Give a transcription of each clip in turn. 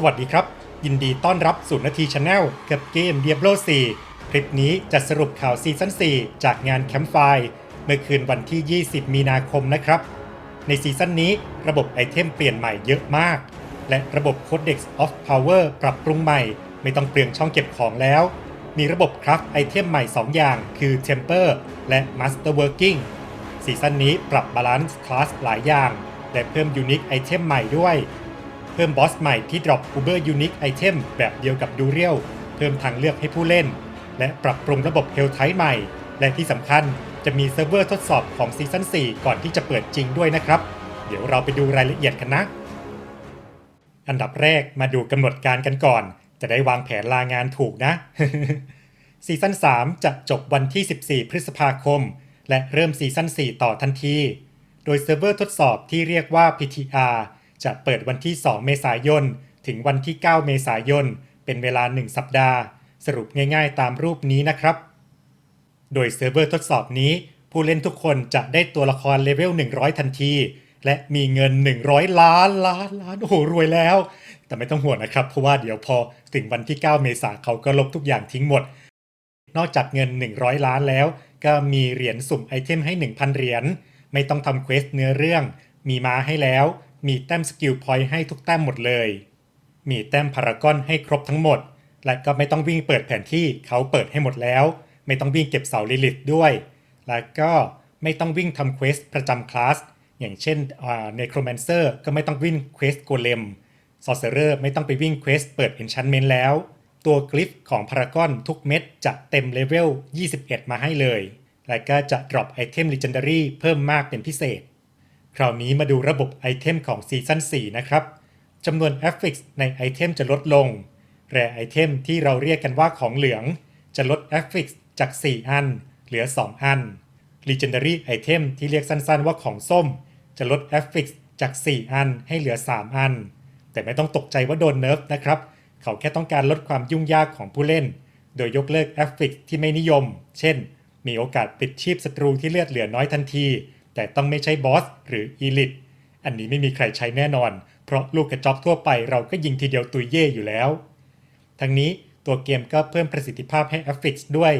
สวัสดีครับ ยินดีต้อนรับสู่นาทีชาแนลกับเกม Diablo 4 คลิปนี้จะสรุปข่าวซีซั่น4 จากงานแคมป์ไฟเมื่อคืนวันที่ 20 มีนาคมนะครับ ในซีซั่นนี้ระบบไอเทมเปลี่ยนใหม่เยอะมาก และระบบ Codex of Power ปรับปรุงใหม่ ไม่ต้องเปลืองช่องเก็บของแล้ว มีระบบคราฟไอเทมใหม่ 2 อย่าง คือ Temper และ Masterworking ซีซั่นนี้ปรับบาลานซ์คลาสหลายอย่าง และเพิ่มยูนิคไอเทมใหม่ด้วย พิ่มบอสใหม่ที่ดรอป Uber Unique Item แบบเดียวกับดูเรียลเพิ่มทางเลือกให้ผู้เล่น และปรับปรุงระบบ Hell Type ใหม่ และที่สำคัญจะมีเซิร์ฟเวอร์ทดสอบของซีซั่น4 ก่อนที่จะเปิดจริงด้วยนะครับ เดี๋ยวเราไปดูรายละเอียดกันนะ อันดับแรกมาดูกำหนดการกันก่อน จะได้วางแผนลางานถูกนะซีซั่น3 จะจบวันที่ 14 พฤษภาคม และเริ่มซีซั่น4 ต่อทันที โดยเซิร์ฟเวอร์ทดสอบที่เรียกว่า PTR จะเปิดวันที่ 2 เมษายน ถึงวันที่ 9 เมษายน เป็นเวลา 1 สัปดาห์ สรุปง่ายๆ ตามรูปนี้นะครับ โดยเซิร์ฟเวอร์ทดสอบนี้ ผู้เล่นทุกคนจะได้ตัวละครเลเวล 100 ทันที และมีเงิน 100 ล้านล้านล้านโอ้โหรวยแล้ว แต่ไม่ต้องห่วงนะครับ เพราะว่าเดี๋ยวพอถึงวันที่ 9 เมษาเขาก็ลบทุกอย่างทิ้งหมด นอกจากเงิน 100 ล้านแล้ว ก็มีเหรียญสุ่มไอเทมให้ 1,000 เหรียญไม่ต้องทำเควสเนื้อเรื่อง มีม้าให้แล้ว มีแต้มสกิลพอยต์ให้ทุกแต้มหมดเลย มีแต้มพารากอนให้ครบทั้งหมด และก็ไม่ต้องวิ่งเปิดแผนที่เขาเปิดให้หมดแล้ว ไม่ต้องวิ่งเก็บเสาลิลิตด้วย แล้วก็ไม่ต้องวิ่งทำเควสประจำคลาส อย่างเช่นในโครแมนเซอร์ก็ไม่ต้องวิ่งเควสโกเลมซอเซอร์ไม่ต้องไปวิ่งเควสเปิด Enchantment แล้ว ตัวกลิฟของพารากอนทุกเม็ดจะเต็มเลเวล 21 มาให้เลย และก็จะดรอปไอเทม Legendary เพิ่มมากเป็นพิเศษ คราวนี้มาดูระบบไอเทมของซีซั่น4นะครับจำนวน a f f i x ในไอเทมจะลดลง แร่ไอเทมที่เราเรียกกันว่าของเหลือง จะลด a f f i x จาก 4 อัน เหลือ 2 อัน Legendary Item ที่เรียกสั้นๆว่าของส้ม จะลด a f f i x จาก 4 อันให้เหลือ 3 อัน แต่ไม่ต้องตกใจว่าโดนเนิร์ฟนะครับ เขาแค่ต้องการลดความยุ่งยากของผู้เล่น โดยยกเลิก a f f i x ที่ไม่นิยม เช่น มีโอกาสปิดชีพศัตรูที่เลือดเหลือน้อยทันที แต่ต้องไม่ใช่บอสหรืออีลิทอันนี้ไม่มีใครใช้แน่นอน เพราะลูกกระจอกทั่วไปเราก็ยิงทีเดียวตุยเย่อยู่แล้ว ทั้งนี้ตัวเกมก็เพิ่มประสิทธิภาพให้ a f f i x ด้วย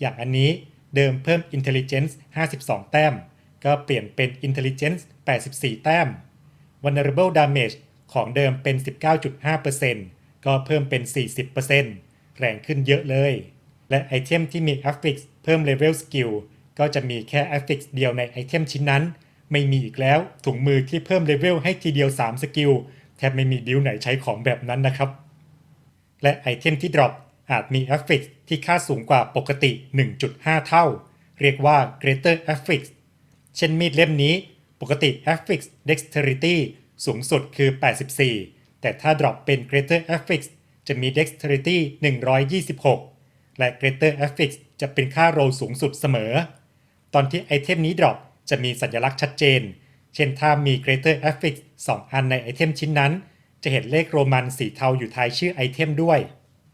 อย่างอันนี้เดิมเพิ่ม Intelligence 52 แต้ม ก็เปลี่ยนเป็น Intelligence 84 แต้ม Vulnerable Damage ของเดิมเป็น 19.5%ก็เพิ่มเป็น 40%แรงขึ้นเยอะเลย และไอเทมที่มี Affix เพิ่ม Level Skill ก็จะมีแค่ Affix เดียวในไอเทมชิ้นนั้น ไม่มีอีกแล้วถุงมือที่เพิ่มเลเวลให้ทีเดียว 3 สกิล แทบไม่มีบิลไหนใช้ของแบบนั้นนะครับ และไอเทมที่ drop อาจมี Affix ที่ค่าสูงกว่าปกติ 1.5 เท่า เรียกว่า Greater Affix เช่นมีดเล่มนี้ปกติ Affix Dexterity สูงสุดคือ 84 แต่ถ้า drop เป็น Greater Affix จะมี Dexterity 126 และ Greater Affix จะเป็นค่าโรลสูงสุดเสมอ ตอนที่ไอเทมนี้ drop จะมีสัญลักษณ์ชัดเจน เช่นถ้ามี Greater Affix 2 อันในไอเทมชิ้นนั้น จะเห็นเลขโรมันสีเทาอยู่ท้ายชื่อไอเทมด้วย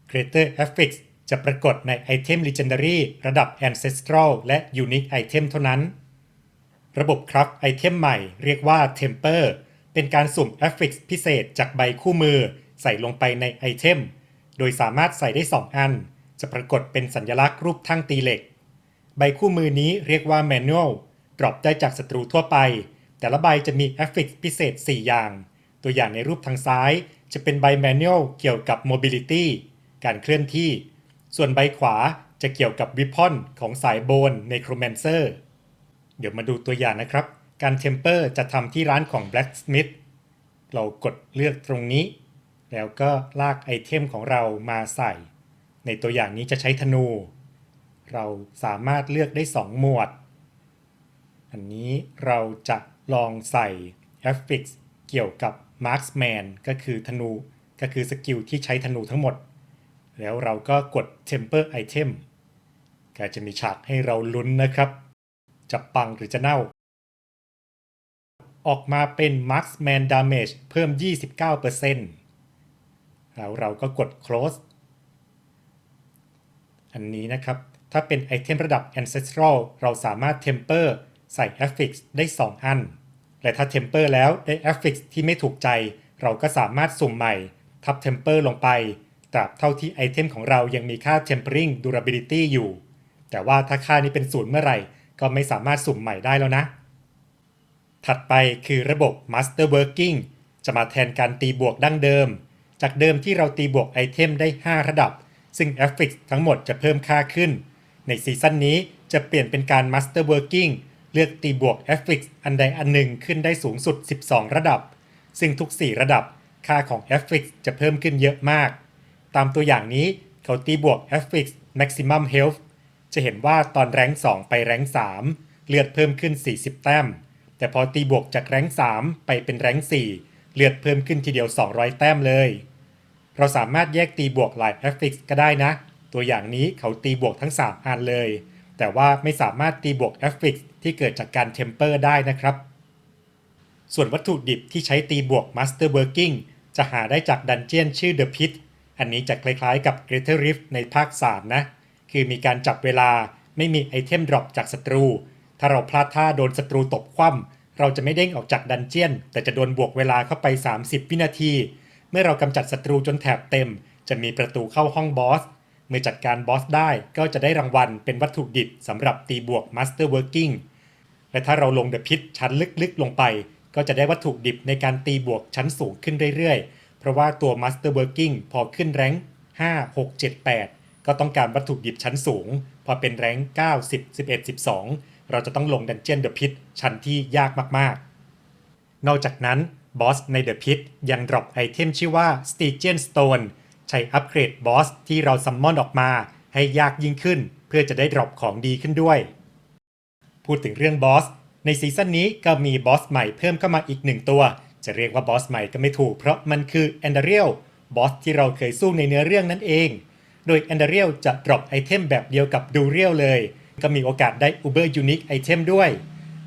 Greater Affix จะปรากฏในไอเทม Legendary ระดับ Ancestral และ Unique Item เท่านั้น ระบบครับไอเทมใหม่เรียกว่า Temper เป็นการสุ่ม Affix พิเศษจากใบคู่มือใส่ลงไปในไอเทม โดยสามารถใส่ได้ 2 อัน จะปรากฏเป็นสัญลักษณ์รูปทั้งตีเหล็ก ใบคู่มือนี้เรียกว่า Manual ดรอปได้จากศัตรูทั่วไป แต่ละใบจะมี Affix พิเศษ 4 อย่าง ตัวอย่างในรูปทางซ้าย จะเป็นใบ Manual เกี่ยวกับ Mobility การเคลื่อนที่ ส่วนใบขวาจะเกี่ยวกับวิพอนของสายโบนในโครแมนเซอร์ เดี๋ยวมาดูตัวอย่างนะครับ การเทมเปอร์จะทำที่ร้านของ Blacksmith เรากดเลือกตรงนี้ แล้วก็ลากไอเทมของเรามาใส่ ในตัวอย่างนี้จะใช้ธนู เราสามารถเลือกได้ 2 หมวด อันนี้เราจะลองใส่ Affix เกี่ยวกับ Marksman ก็คือธนูก็คือสกิลที่ใช้ธนูทั้งหมด แล้วเราก็กด Temper Item ก็จะมีฉากให้เราลุ้นนะครับ จะปังหรือจะเน่า ออกมาเป็น Marksman Damage เพิ่ม 29%แล้วเราก็กด Close อันนี้นะครับ ถ้าเป็นไอเทมระดับ Ancestral เราสามารถ Temper ใส่ Affix ได้ 2 อัน และถ้า Temper แล้วได้ Affix ที่ไม่ถูกใจ เราก็สามารถสุ่มใหม่ ทับ Temper ลงไปตราบเท่าที่ไอเทมของเรายังมีค่า Tempering Durability อยู่ แต่ว่าถ้าค่านี้เป็นศูนย์เมื่อไหร่ ก็ไม่สามารถสุ่มใหม่ได้แล้วนะ ถัดไปคือระบบ Master Working จะมาแทนการตีบวกดั้งเดิม จากเดิมที่เราตีบวกไอเทมได้ 5 ระดับ ซึ่ง a f f i x ทั้งหมดจะเพิ่มค่าขึ้น ในซีซั่นนี้จะเปลี่ยนเป็นการ Master Working เลือกตีบวก f x อันใดอันหนึ่งขึ้นได้สูงสุด 12 ระดับ ซึ่งทุก 4 ระดับค่าของ f x จะเพิ่มขึ้นเยอะมาก ตามตัวอย่างนี้เขาตีบวก f x Maximum Health จะเห็นว่าตอนแรง2ไปแรง3 เลือดเพิ่มขึ้น 40 แต้ม แต่พอตีบวกจากแรง3ไปเป็นแรง4 เลือดเพิ่มขึ้นทีเดียว 200 แต้มเลย เราสามารถแยกตีบวกหลาย a f f i x ก็ได้นะ ตัวอย่างนี้เขาตีบวกทั้ง 3 อันเลย แต่ว่าไม่สามารถตีบวก a f f i x ที่เกิดจากการ Temper ได้นะครับ ส่วนวัตถุดิบที่ใช้ตีบวก Master Working จะหาได้จากดันเจียนชื่อ The Pit อันนี้จะคล้ายๆกับ Greater Rift ในภาค 3 นะ คือมีการจับเวลาไม่มีไอเทมดรอปจากศัตรู ถ้าเราพลาดท่าโดนศัตรูตบคว่ำเราจะไม่เด้งออกจากดันเจียน แต่จะโดนบวกเวลาเข้าไป 30 วินาที เมื่อเรากำจัดศัตรูจนแถบเต็ม จะมีประตูเข้าห้องบอส เมื่อจัดการบอสได้ก็จะได้รางวัลเป็นวัตถุดิบสำหรับตีบวก Master Working และถ้าเราลงเดอะพิทชั้นลึกๆลงไป ก็จะได้วัตถุดิบในการตีบวกชั้นสูงขึ้นเรื่อยๆ เพราะว่าตัว Master Working พอขึ้นแรง5 6 7 8 ก็ต้องการวัตถุดิบชั้นสูง พอเป็นแรง9 10 11 12 เราจะต้องลงดันเจียนเดอะพิทชั้นที่ยากมากๆ นอกจากนั้นบอสในเดอะพิทยังดรอปไอเทมชื่อว่า Stygian Stone ใช้อัปเกรดบอสที่เราซัมมอนออกมาให้ยากยิ่งขึ้น เพื่อจะได้ดรอปของดีขึ้นด้วย พูดถึงเรื่องบอส ในซีซั่นนี้ก็มีบอสใหม่เพิ่มเข้ามาอีกหนึ่งตัว จะเรียกว่าบอสใหม่ก็ไม่ถูกเพราะมันคือแอนเดเรียลบอสที่เราเคยสู้ในเนื้อเรื่องนั่นเอง โดยแอนเดเรียลจะดรอปไอเทมแบบเดียวกับดูเรียลเลย ก็มีโอกาสได้อูเบอร์ยูนิคไอเทมด้วย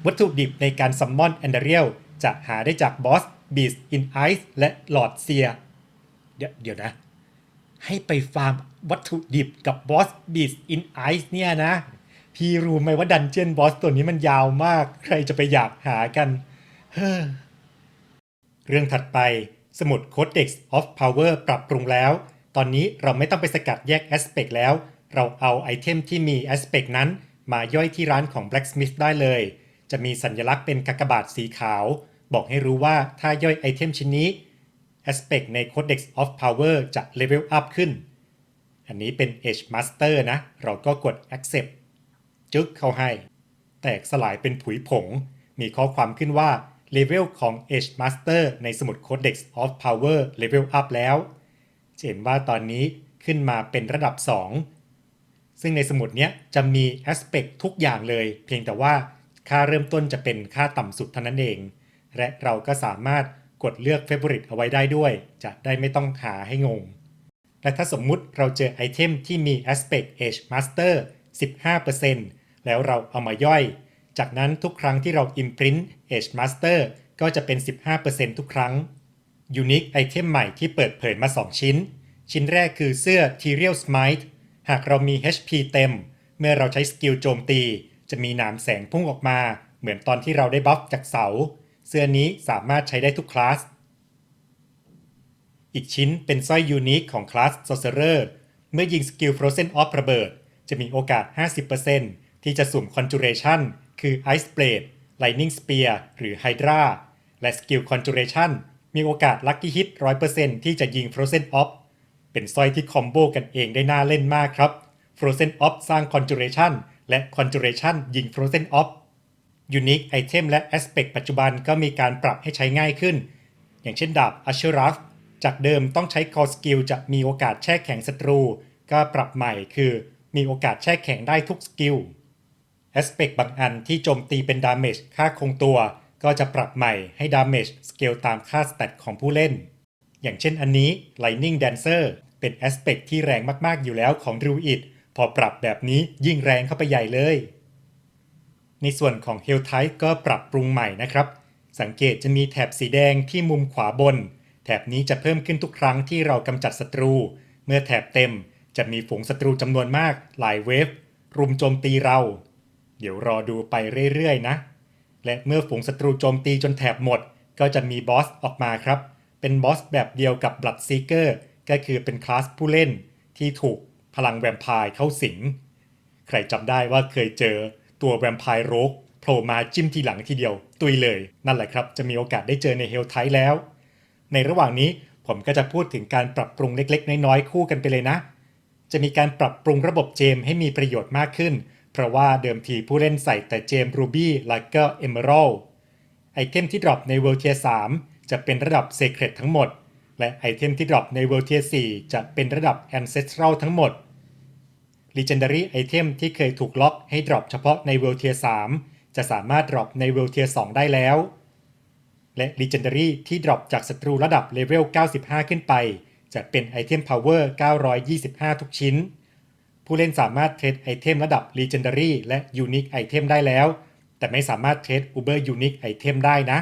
วัตถุดิบในการซัมมอนแอนเดเรียลจะหาได้จากบอสบีสอินไอซ์และหลอดเซียเดี๋ยวนะ ให้ไปฟาร์มวัตถุดิบกับบอสบีสอินไอซ์เนี่ยนะ พี่รู้ไหมว่าดันเจียนบอสตัวนี้มันยาวมาก ใครจะไปอยากหากัน เฮ้อ เรื่องถัดไปสมุด Codex of Power ปรับปรุงแล้ว ตอนนี้เราไม่ต้องไปสกัดแยก Aspect แล้ว เราเอาไอเทมที่มี Aspect นั้น มาย่อยที่ร้านของ Blacksmith ได้เลย จะมีสัญลักษณ์เป็นกากบาทสีขาว บอกให้รู้ว่าถ้าย่อยไอเทมชิ้นนี้ Aspect ใน Codex of Power จะ level up ขึ้น อันนี้เป็น Edge Master นะ เราก็กด accept จึ๊กเข้าให้ แตกสลายเป็นผุยผง มีข้อความขึ้นว่าเลเวลของ Edge Master ในสมุด Codex of Power Level Up แล้วจะเห็นว่าตอนนี้ขึ้นมาเป็นระดับ 2 ซึ่งในสมุดเนี้ยจะมี Aspect ทุกอย่างเลย เพียงแต่ว่าค่าเริ่มต้นจะเป็นค่าต่ำสุดเท่านั้นเอง และเราก็สามารถ กดเลือก Favorite เอาไว้ได้ด้วย จะได้ไม่ต้องหาให้งง และถ้าสมมุติเราเจอไอเทมที่มี Aspect Edge Master 15%แล้วเราเอามาย่อย จากนั้นทุกครั้งที่เรา Imprint Edge Master ก็จะเป็น 15%ทุกครั้ง Unique ไอเทมใหม่ที่เปิดเผยมา 2 ชิ้น ชิ้นแรกคือเสื้อ t r i a l Smite หากเรามี HP เต็ม เมื่อเราใช้สกิลโจมตี จะมีหนามแสงพุ่งออกมา เหมือนตอนที่เราได้บัฟจากเสา เสื้อนี้สามารถใช้ได้ทุกคลาส อีกชิ้นเป็นสร้อยยูนิคของคลาส Sorcerer เมื่อยิงสกิล Frozen Off ระเบิด จะมีโอกาส 50%ที่จะสุ่ม Conjuration คือ Ice Blade Lightning Spear หรือ Hydra และสกิล Conjuration มีโอกาส Lucky Hit 100%ที่จะยิง Frozen Off เป็นสร้อยที่คอมโบกันเองได้น่าเล่นมากครับ Frozen Off สร้าง Conjuration และ Conjuration ยิง Frozen Off Unique Item และ Aspect ปัจจุบันก็มีการปรับให้ใช้ง่ายขึ้น อย่างเช่นดาบ Asheraf จากเดิมต้องใช้ Core Skill จะมีโอกาสแช่แข็งศัตรู ก็ปรับใหม่คือมีโอกาสแช่แข็งได้ทุกสกิล Aspect บางอันที่โจมตีเป็น Damage ค่าคงตัว ก็จะปรับใหม่ให้ Damage สเกลตามค่าสแตทของผู้เล่น อย่างเช่นอันนี้ Lightning Dancer เป็น Aspect ที่แรงมากๆอยู่แล้วของ Druid พอปรับแบบนี้ยิ่งแรงเข้าไปใหญ่เลย ในส่วนของ Hell Type ก็ปรับปรุงใหม่นะครับ สังเกตจะมีแถบสีแดงที่มุมขวาบน แถบนี้จะเพิ่มขึ้นทุกครั้งที่เรากำจัดศัตรู เมื่อแถบเต็มจะมีฝูงศัตรูจำนวนมากหลายเวฟ รุมโจมตีเรา เดี๋ยวรอดูไปเรื่อยๆนะ และเมื่อฝูงศัตรูโจมตีจนแถบหมด ก็จะมีบอสออกมาครับ เป็นบอสแบบเดียวกับ Blood Seeker ก็คือเป็นคลาสผู้เล่นที่ถูกพลังแวมไพร์เข้าสิง ใครจำได้ว่าเคยเจอ ตัวแวมไพร์โรกโผล่มาจิ้มทีหลังทีเดียว ตุยเลย นั่นแหละครับ จะมีโอกาสได้เจอในเฮลไทแล้ว ในระหว่างนี้ผมก็จะพูดถึงการปรับปรุงเล็กๆ น้อยๆ คู่กันไปเลยนะ จะมีการปรับปรุงระบบเจมให้มีประโยชน์มากขึ้น เพราะว่าเดิมทีผู้เล่นใส่แต่เจมรูบี้และก็เอเมอรัลไอเทมที่ดรอปในเวลเทีย3จะเป็นระดับเซ c ร e ทั้งหมด และไอเทมที่ดรอปในเวลเทีย4จะเป็นระดับ Ancestral ทั้งหมด Legendary ไอเทมที่เคยถูกล็อกให้ดรอปเฉพาะในเวลเทีย3จะสามารถดรอปในเวลเทีย2ได้แล้ว และ Legendary ที่ดรอปจากศัตรูระดับเลเวล 95 ขึ้นไป จะเป็นไอเทม Power 925 ทุกชิ้น ผู้เล่นสามารถเทรดไอเทมระดับ Legendary และ Unique ไอเทมได้แล้ว แต่ไม่สามารถเทรด Uber Unique ไอเทมได้นะ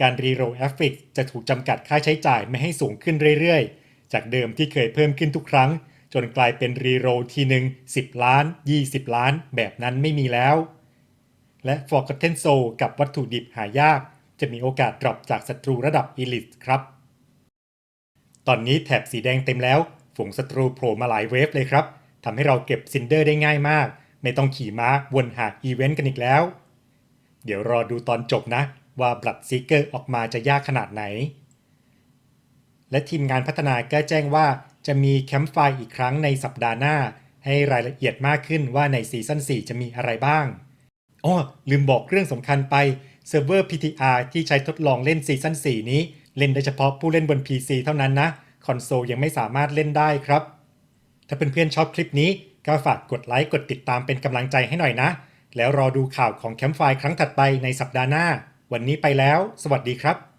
การรีโร a f f i x จะถูกจำกัดค่าใช้จ่ายไม่ให้สูงขึ้นเรื่อยๆ จากเดิมที่เคยเพิ่มขึ้นทุกครั้ง จนกลายเป็นรีโรทีหนึ่ง10 ล้าน 20 ล้าน แบบนั้นไม่มีแล้ว และ Forgotten Soul กับวัตถุดิบหายาก จะมีโอกาสดรอปจากศัตรูระดับ Elite ครับ ตอนนี้แถบสีแดงเต็มแล้ว ฝูงศัตรูโผล่มาหลายเวฟเลยครับทำให้เราเก็บซินเดอร์ได้ง่ายมาก ไม่ต้องขี่ม้าวนหาอีเวนต์กันอีกแล้ว เดี๋ยวรอดูตอนจบนะ ว่า Blood Seeker ออกมาจะยากขนาดไหน และทีมงานพัฒนาก็แจ้งว่า จะมีแคมป์ไฟอีกครั้งในสัปดาห์หน้า ให้รายละเอียดมากขึ้นว่าในซีซั่น4 จะมีอะไรบ้างอ้อลืมบอกเรื่องสำคัญไปเซิร์ฟเวอร์ PTR ที่ใช้ทดลองเล่นซีซั่น4 นี้ เล่นได้เฉพาะผู้เล่นบน PC เท่านั้นนะ คอนโซลยังไม่สามารถเล่นได้ครับ ถ้าเพื่อนๆชอบคลิปนี้ก็ฝากกดไลค์กดติดตามเป็นกำลังใจให้หน่อยนะ แล้วรอดูข่าวของแคมป์ไฟครั้งถัดไปในสัปดาห์หน้า วันนี้ไปแล้ว สวัสดีครับ